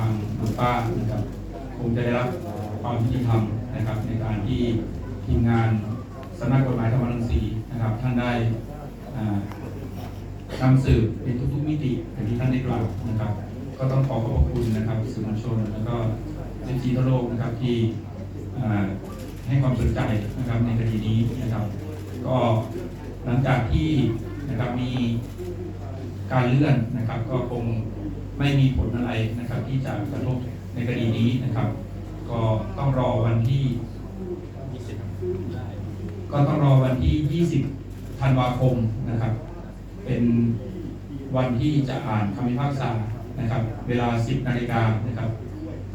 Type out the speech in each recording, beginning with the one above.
างหลวงป้านะครับคงจะได้รับความยุติธรรมนะครับ ในการที่ทีมงานสำนักกฎหมายธรรมรังสีนะครับ ท่านได้นำสืบเป็นทุกๆมิติอย่างที่ท่านได้กล่าวนะครับ ก็ต้องขอขอบพระคุณนะครับสื่อมวลชน แล้วก็เอฟซีทั่วโลกนะครับที่ให้ความสนใจนะครับในคดีนี้นะครับ ก็หลังจากที่นะครับมีการเลื่อนนะครับ ก็คง ไม่มีผลอะไรนะครับ ที่จะกระทบในคดีนี้นะครับ ก็ต้องรอวันที่ ก็ต้องรอวันที่ 20 ธันวาคมนะครับ เป็นวันที่จะอ่านคำพิพากษานะครับ เวลา 10 นาฬิกานะครับ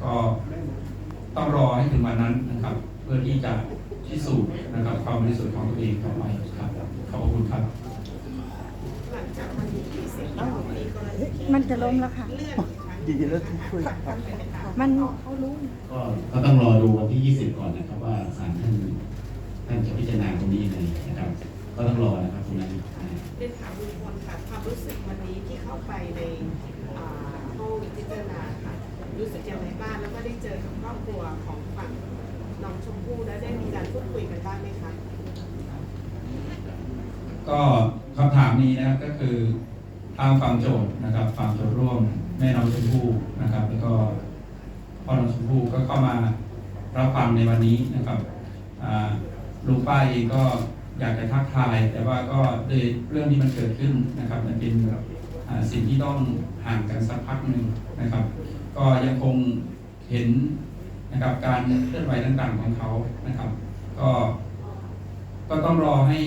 ก็ต้องรอให้ถึงวันนั้นนะครับ เพื่อที่จะพิสูจน์นะครับความบริสุทธิ์ของตัวเองต่อไปครับขอบคุณครับ หลังจากวันที่20 มีกรณีที่มันจะล้มแล้วค่ะเลื่อนอีกครั้งดีแล้วที่ช่วยมันเขารู้ก็ก็ต้องรอดูวันที่ 20 ก่อนนะครับว่าศาลท่านท่านจะพิจารณาตรงนี้ยังไงนะครับ ก็ต้องรอนะครับตรงนั้นนะ เป็นถามลุงพลค่ะ ความรู้สึกวันนี้ที่เข้าไปในอ่าห้องพิจารณาค่ะ รู้สึกอย่างไรบ้างแล้วก็ได้เจอกับครอบครัวของฝั่งน้องชมพู่แล้วได้มีการพูดคุยกันบ้างไหมคะ ก็คำถามนี้นะครับก็คือ ทางฝั่งโจทย์นะครับฝั่งโจทย์ร่วมแม่น้องชมพู่นะครับ แล้วก็พ่อน้องชมพู่ก็เข้ามารับฟังในวันนี้นะครับลุงป้าเองก็อยากจะทักทาย แต่ว่าก็ด้วยเรื่องที่มันเกิดขึ้นนะครับ มันเป็นสิ่งที่ต้องห่างกันสักพักหนึ่งนะครับ ก็ยังคงเห็นนะครับการเคลื่อนไหวต่างๆของเขานะครับ ก็ก็ต้องรอให้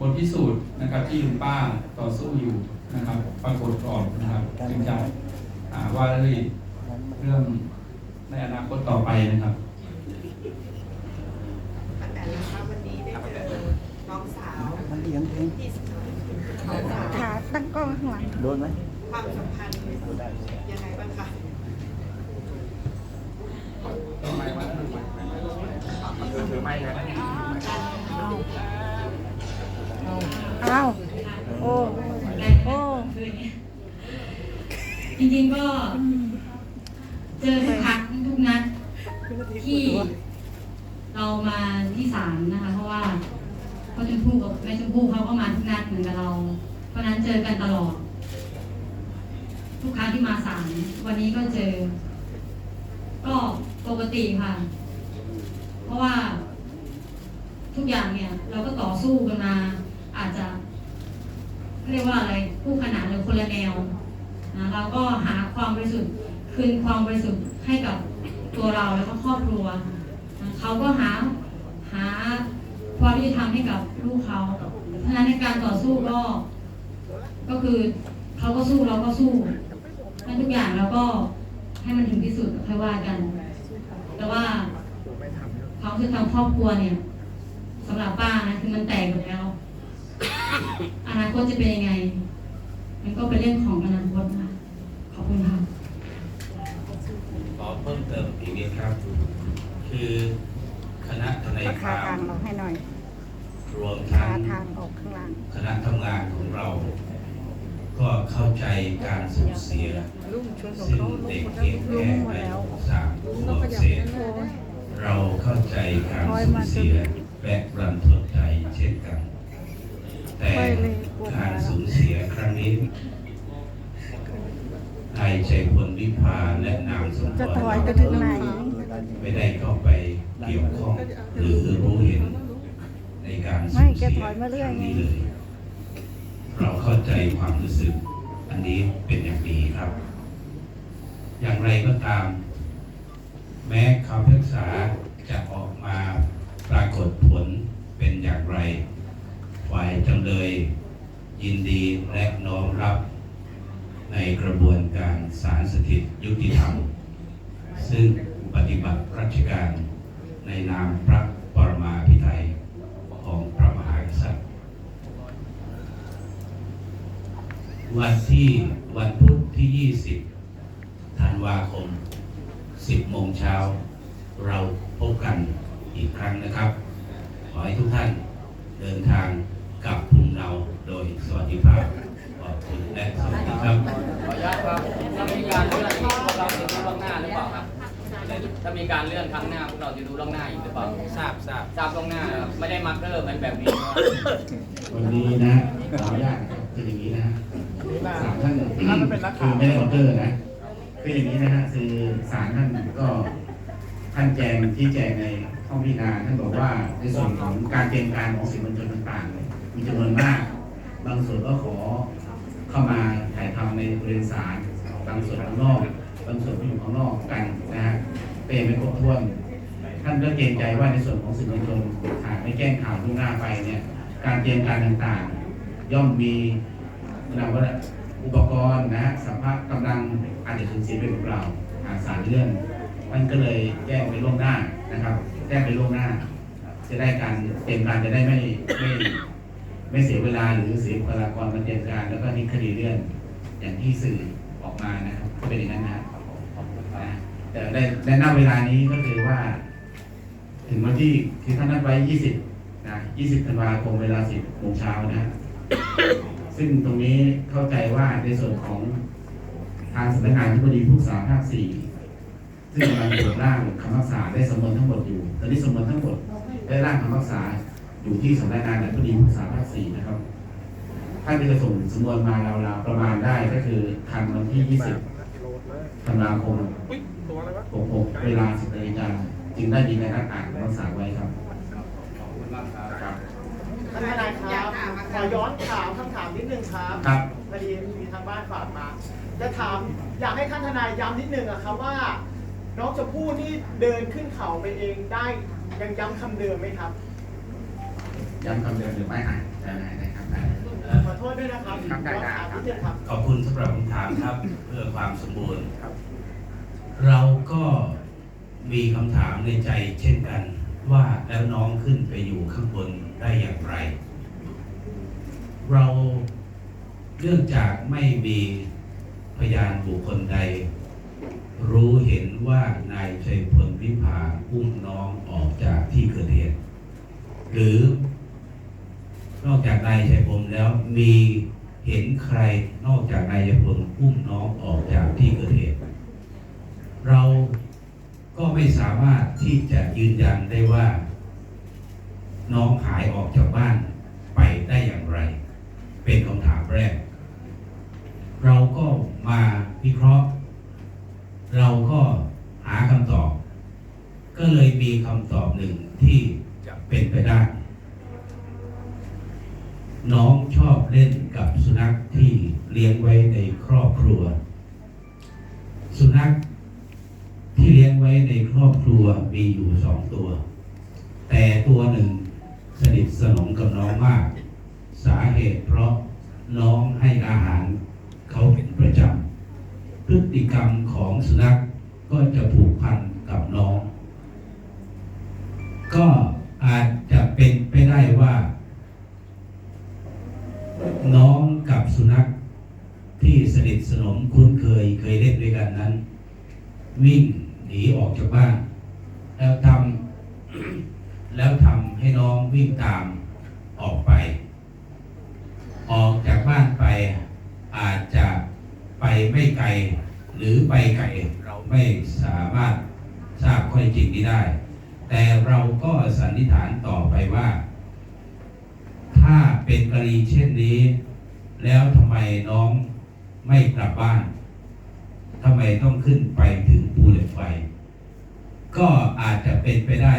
บทพิสูจน์นะครับที่ลุงป้าต่อสู้อยู่นะครับปรากฏก่อนนะครับจึงจะว่าเรื่องเรื่องในอนาคตต่อไปนะครับแต่นะคะวันนี้ได้เจอน้องสาวมันเลี้ยงเองที่สาวขาตั้งกล้องข้างหลังโดนไหมความสัมพันธ์ยังไงบ้างคะทำไมวะมันคือ้าว โอ้ โอ้ จริงๆก็ เจอทุกครั้งทุกนัดที่เรามาที่ศาลนะคะ เพราะว่าพ่อชมพู่กับแม่ชมพู่เขาก็มาทุกนัดเหมือนกับเรา เพราะฉะนั้นเจอกันตลอด ทุกครั้งที่มาศาลวันนี้ก็เจอ ก็ปกติค่ะ เพราะว่า ทุกอย่างเนี่ย เราก็ต่อสู้กันมา อาจจะเรียกว่าอะไรคู่ขนานหรือคนละแนวนะเราก็หาความบริสุทธิ์คืนความบริสุทธิ์ให้กับตัวเราแล้วก็ครอบครัวนะเขาก็หาหาความยุติธรรมให้กับลูกเขาเพราะฉะนั้นในการต่อสู้ก็ ก็คือเขาก็สู้เราก็สู้ให้ทุกอย่างเราก็ให้มันถึงที่สุดค่อยว่ากัน แต่ว่าความรู้สึกทางครอบครัวเนี่ยสำหรับป้านะคือมันแตกหมดแล้ว อนาคตจะเป็นยังไง มันก็เป็นเรื่องของอนาคตนะขอบคุณค่ะขอเพิ่มเติมอีกนิดครับ คือคณะทนายก็คขาวาทางมเราให้หน่อย รวมขาทั้งทางออกข้างหล่างคณะทำงานของเรา ก็เข้าใจการสูญเสียซึ่งเด็กเพียงแค่อายุสามขวบเศษเราเข้าใจการสูญเสียและรันทดใจเช่นกัน แต่การสูญเสียครั้งนี้นายชัยพลวิภาและนางสมพจะรไม่ได้เข้าไปเกี่ยวข้อง หรือรู้เห็นในการสูญเสียครั้งนี้เลยเราเข้าใจความรู้สึก อันนี้เป็นอย่างดีครับ อย่างไรก็ตาม แม้คำพิพากษาจะออกมาปรากฏผลเป็นอย่างไร ฝ่ายจำเลยยินดีและน้อมรับในกระบวนการศาลสถิตยุติธรรม ซึ่งปฏิบัติราชการในนามพระปรมาภิไธยของพระมหากษัตริย์ วันที่วันพุธที่ 20 ธันวาคม 10 โมงเช้า เราพบกันอีกครั้งนะครับ ขอให้ทุกท่านเดินทาง กลับภูมิเราโดยสวัสดิภาพขอบคุณและสวัสดีครับขออนุญาตครับถ้ามีการเลื่อนอีกพวกเราถ้ามีการเลื่อนครั้งหน้าพวกเราจะรู้ล่วงหน้าอีกหรือเปล่าทราบทราบทราบล่วงหน้านะครับไม่ได้มาร์กเกอร์เหมือนแบบนี้นะครับวันนี้นะขออนุญาตนะครับคืออย่างนี้นะฮะศาลท่านคือไม่ได้ออเดอร์นะคืออย่างนี้นะฮะคือศาลท่านก็ท่านแจงที่แจงในห้องพิจารณาท่านบอกว่าในส่วนของการเตรียมการของสื่อมวลชนต่างๆเนี่ย มีจำนวนมาก บางส่วนก็ขอเข้ามาถ่ายทำในบริเวณศาลบางส่วนข้างนอก บางส่วนก็อยู่ข้างนอกกันนะฮะก็ยังไม่ครบถ้วน ท่านก็เกรงใจว่าในส่วนของสื่อมวลชนหากไม่แจ้งข่าวล่วงหน้าไปเนี่ยการเตรียมการต่างๆ ย่อมมีเราว่าอุปกรณ์นะฮะสัมภาระกำลังอาจจะสูญเสียไปเปล่าหาสารเลื่อนมันก็เลยแจ้งไปล่วงหน้านะครับ แจ้งไปล่วงหน้า จะได้การเตรียมการจะได้ไม่ไม่ ไม่เสียเวลาหรือเสียบุคลากรมาเตรียมการ แล้วก็นี่คดีเลื่อนอย่างที่สื่อออกมานะครับก็เป็นอย่างนั้นนะครับนะแต่ในในหน้าเวลานี้ก็คือว่า ถึงวันที่คือท่านนัดไว้ 20 นะ 20 ธันวาคมเวลา 10โมงเช้านะ ซึ่งตรงนี้เข้าใจว่าในส่วนของทางสำนักงานที่บดีผู้สาภาค 4 ซึ่งกำลังตรวจร่างคำพักษาได้สำนวนทั้งหมดอยู่ ตอนนี้สำนวนทั้งหมดได้ร่างคำพักษา อยู่ที่สำนักงานอธิบดีผู้สาภาค4นะครับ ท่านจะส่งสำนวนมาราวๆประมาณได้ก็คือทันวันที่ 20ธันวาคม66เวลา 10นาฬิกาจึงได้มีการอ่านคำพักษาไว้ครับขอบคุณมากครับท่านทนายครับขอย้อนถามคำถามนิดนึงครับครับพอดีมีทางบ้านฝากมา จะถามอยากให้ท่านทนายย้ำนิดนึงอะครับว่า น้องชมพู่นี่เดินขึ้นเขาไปเองได้ยังย้ำคำเดิมไหมครับ ย้ำคำเดิมหรือไม่อ่านได้ได้ครับได้ ขอโทษด้วยนะครับครับได้ย้อนได้ถามนิดนึงครับ ขอบคุณสำหรับคำถามครับ เพื่อความสมบูรณ์ ครับ เราก็มีคำถามในใจเช่นกัน ว่าแล้วน้องขึ้นไปอยู่ข้างบนได้อย่างไร เราเนื่องจากไม่มีพยานบุคคลใด รู้เห็นว่านายชัยพลวิภาอุ้มน้องออกจากที่เกิดเหตุ หรือ นอกจากนายชัยพลแล้วมีเห็นใครนอกจากนายชัยพลอุ้มน้องออกจากที่เกิดเหตุเราก็ไม่สามารถที่จะยืนยันได้ว่า น้องหายออกจากบ้านไปได้อย่างไร เป็นคำถามแรก เราก็มาวิเคราะห์ เราก็หาคำตอบ ก็เลยมีคำตอบหนึ่งที่จะเป็นไปได้ น้องชอบเล่นกับสุนัขที่เลี้ ยงไว้ในครอบครัว สุนัขที่เลี้ยงไว้ในครอบครัวมีอยู่สองตัว แต่ตัวหนึ่งสนิทสนมกับน้องมาก สาเหตุเพราะน้องให้อาหารเขาเป็นประจำพฤติกรรมของสุนัขก็จะผูกพันกับน้อง ก็อาจจะเป็นไปได้ว่า น้องกับสุนัขที่สนิทสนมคุ้นเคยเคยเล่นด้วยกันนั้น วิ่งหนีออกจากบ้าน แล้วทำแล้วทำให้น้องวิ่งตามออกไป ออกจากบ้านไปอาจจะไปไม่ไกล หรือไปไกลเราไม่สามารถทราบข้อจริงนี้ได้ แต่เราก็สันนิษฐานต่อไปว่า ถ้าเป็นกรณีเช่นนี้ แล้วทำไมน้องไม่กลับบ้าน ทำไมต้องขึ้นไปถึงภูเหล็กไฟ ก็อาจจะเป็นไปได้